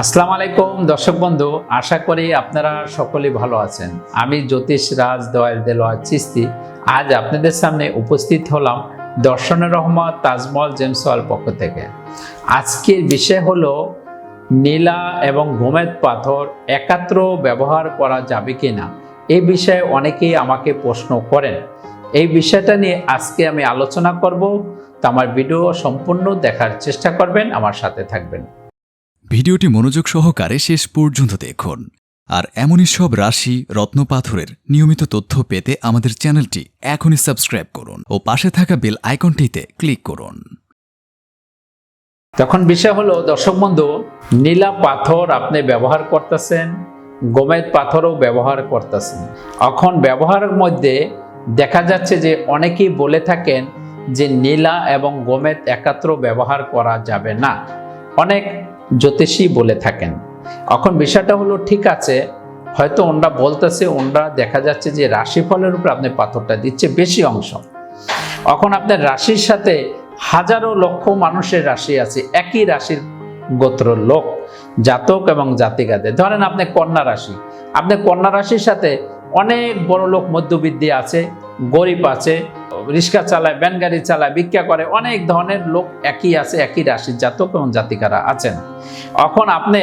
আসসালামু আলাইকুম, দর্শক বন্ধু, আশা করি আপনারা সকলেই ভালো আছেন। আমি জ্যোতিষ রাজ দয়াল দেলোয়ার চিস্তি। আজ আপনাদের সামনে উপস্থিত হলাম দর্শনের রহমত তাজমহল জেমসওয়াল পক্ষ থেকে। আজকের বিষয় হলো, নীলা এবং গোমেদ পাথর একাত্র ব্যবহার করা যাবে কি না এই বিষয়ে অনেকেই আমাকে প্রশ্ন করেন। এই বিষয়টা নিয়ে আজকে আমি আলোচনা করব। তো আমার ভিডিও সম্পূর্ণ দেখার চেষ্টা করবেন, আমার সাথে থাকবেন। ভিডিওটি মনোযোগ সহকারে শেষ পর্যন্ত দেখুন। আর এমনই সব রাশি রত্নপাথরের নিয়মিত তথ্য পেতে আমাদের চ্যানেলটি এখনই সাবস্ক্রাইব করুন ও পাশে থাকা বেল আইকনটিতে ক্লিক করুন। তখন বিষয় হলো, দর্শক বন্ধু, নীলা পাথর আপনি ব্যবহার করতেছেন গোমেদ পাথরও ব্যবহার করতেছেন। এখন ব্যবহারের মধ্যে দেখা যাচ্ছে যে অনেকেই বলে থাকেন যে নীলা এবং গোমেদ একাত্র ব্যবহার করা যাবে না। অনেক জ্যোতিষী বলে থাকেন। এখন বিষয়টা হলো, ঠিক আছে, হয়তো ওনরা বলতেছে, ওনরা দেখা যাচ্ছে যে রাশিফলের উপর আপনি পাথরটা দিচ্ছে বেশি অংশ। এখন আপনার রাশির সাথে হাজারো লক্ষ মানুষের রাশি আছে, একই রাশির গোত্র লোক, জাতক এবং জাতিকাদের। ধরেন আপনি কন্যা রাশি, আপনি কন্যা রাশির সাথে অনেক বড় লোক মধ্যবিত্তি আছে গরিব আছে, রিক্সা চালায় ব্যান গাড়ি চালায়, ভিক্ষা করে, অনেক ধরনের লোক একই আছে, একই রাশির জাতক এবং জাতিকারা আছেন। এখন আপনি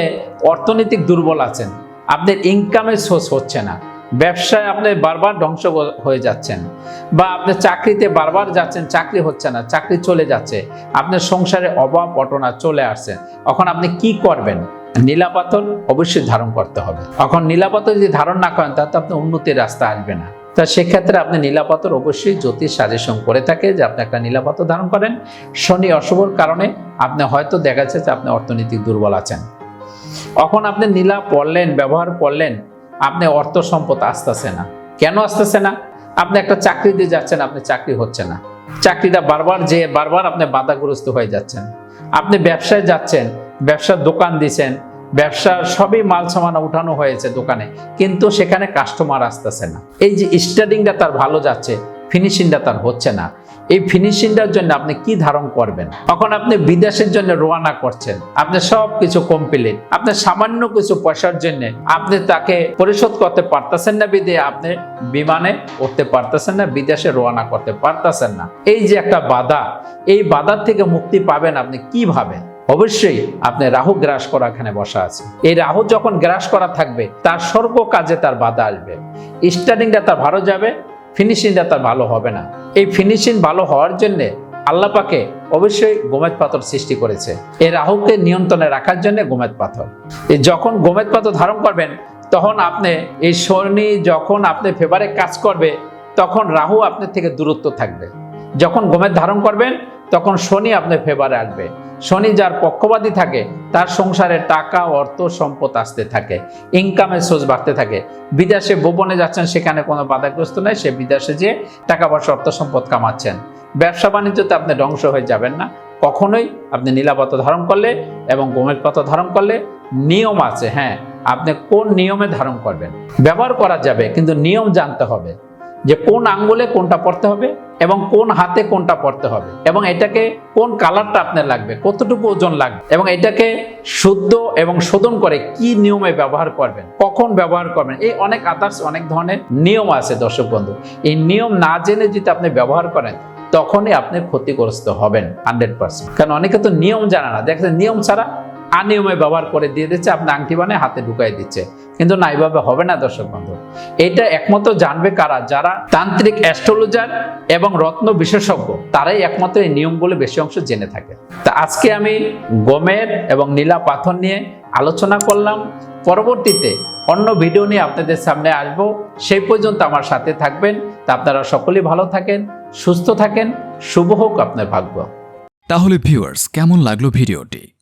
অর্থনৈতিক দুর্বল আছেন, আপনার ইনকামের সোর্স হচ্ছে না, ব্যবসায় আপনি বারবার ধ্বংস হয়ে যাচ্ছেন, বা আপনি চাকরিতে বারবার যাচ্ছেন, চাকরি হচ্ছে না, চাকরি চলে যাচ্ছে, আপনার সংসারে অভাব অটনা চলে আসছে, এখন আপনি কি করবেন? নীলাপাতল অবশ্যই ধারণ করতে হবে, এখন নীলাপাতল যদি ধারণ না করেন, তাহলে তো আপনি উন্নতির রাস্তা আসবে না। তা সেক্ষেত্রে আপনি নীলাপাতর অবশ্যই জ্যোতিষ সাজেশন করে থাকে যে আপনি একটা নীলাপাতর ধারণ করেন। শনি অশুভর কারণে আপনি হয়তো দেখা যাচ্ছে যে আপনি অর্থনৈতিক দুর্বল আছেন। এখন আপনি নীলা পড়লেন, ব্যবহার করলেন, আপনি অর্থ সম্পদ আসতেছে না। কেন আসতেছে না? আপনি একটা চাকরি দিয়ে যাচ্ছেন, আপনি চাকরি হচ্ছে না। চাকরিটা বারবার যে বারবার আপনি বাধাগ্রস্ত হয়ে যাচ্ছেন। আপনি ব্যবসায় যাচ্ছেন, ব্যবসার দোকান দিছেন ব্যবসার সবই মাল সামান উঠানো হয়েছে দোকানে, কিন্তু সেখানে কাস্টমার আসতেছে না। এই যে স্টার্টিংটা তার ভালো যাচ্ছে ফিনিশিংটা তার হচ্ছে না। এই ফিনিশিংটার জন্য আপনি কি ধারণ করবেন? তখন আপনি বিদেশের জন্য রোয়ানা করছেন, আপনি সব কিছু কমপ্লিট আপনি সামান্য কিছু পয়সার জন্য আপনি তাকে পরিশোধ করতে পারতেছেন না বিদে, আপনি বিমানে উঠতে পারতেছেন না, বিদেশে রোয়ানা করতে পারতেছেন না। এই যে একটা বাধা, এই বাধার থেকে মুক্তি পাবেন আপনি কীভাবে অবশ্যই আপনি রাহু গ্রাস করা এখানে বসা আছে। এই রাহু যখন গ্রাস করা থাকবে, তার সর্ব কাজে তার বাধা আসবে। স্টার্টিংটা তার ভালো যাবে, ফিনিশিংটা তার ভালো হবে না। এই ফিনিশিং ভালো হওয়ার জন্যে আল্লাহ পাকে অবশ্যই গোমেদ পাথর সৃষ্টি করেছে। এই রাহুকে নিয়ন্ত্রণে রাখার জন্য গোমেদ পাথর। যখন গোমেদ পাথর ধারণ করবেন, তখন আপনি এই শনি যখন আপনি ফেভারে কাজ করবে, তখন রাহু আপনার থেকে দূরত্ব থাকবে। যখন গোমেদ ধারণ করবেন, তখন শনি আপনার ফেভারে আসবে। শনি যার পক্ষপাতী থাকে, তার সংসারে টাকা, অর্থ, সম্পদ আসতে থাকে ইনকামের সোর্স বাড়তে থাকে। বিদেশে ভুবনে যাচ্ছেন, সেখানে কোনো বাধাগ্রস্ত নেই, সে বিদেশে যে টাকা পয়সা, অর্থ, সম্পদ কামাচ্ছেন। ব্যবসা বাণিজ্যতে আপনি ধ্বংস হয়ে যাবেন না। কখনোই আপনি নীলাপাত ধারণ করলে এবং গোমের পাতা ধারণ করলে নিয়ম আছে হ্যাঁ আপনি কোন নিয়মে ধারণ করবেন? ব্যবহার করা যাবে, কিন্তু নিয়ম জানতে হবে যে কোন আঙ্গুলে কোনটা পড়তে হবে এবং কোন হাতে কোনটা পড়তে হবে এবং এটাকে কোন কালারটা আপনার লাগবে, কতটুকু ওজন লাগবে এবং এটাকে শুদ্ধ এবং শোধন করে কি নিয়মে ব্যবহার করবেন, কখন ব্যবহার করবেন, এই অনেক আদার্স অনেক ধরনের নিয়ম আছে দর্শক বন্ধু। এই নিয়ম না জেনে যদি আপনি ব্যবহার করেন, তখনই আপনি ক্ষতিগ্রস্ত হবেন হান্ড্রেড পার্সেন্ট কারণ অনেকে তো নিয়ম জানে না, দেখেন নিয়ম ছাড়া আনিয়মে ব্যবহার করে দিয়ে দিচ্ছে, আপনি আংটি বানিয়ে হাতে ঢুকাই দিচ্ছে। কিন্তু না, এইভাবে হবে না, দর্শক বন্ধু। এটা একমাত্র জানবে কারা? যারা তান্ত্রিক অ্যাস্ট্রোলজার এবং রত্ন বিশেষজ্ঞ, তারাই একমাত্র এই নিয়মগুলো বেশি অংশ জেনে থাকে। তা আজকে আমি গমের এবং নীলা পাথর নিয়ে আলোচনা করলাম। পরবর্তীতে অন্য ভিডিও নিয়ে আপনাদের সামনে আসব। সেই পর্যন্ত আমার সাথে থাকবেন। তা আপনারা সকলেই ভালো থাকেন, সুস্থ থাকেন। শুভ হোক আপনার ভাগ্য। তাহলে ভিউয়ার্স কেমন লাগল ভিডিওটি?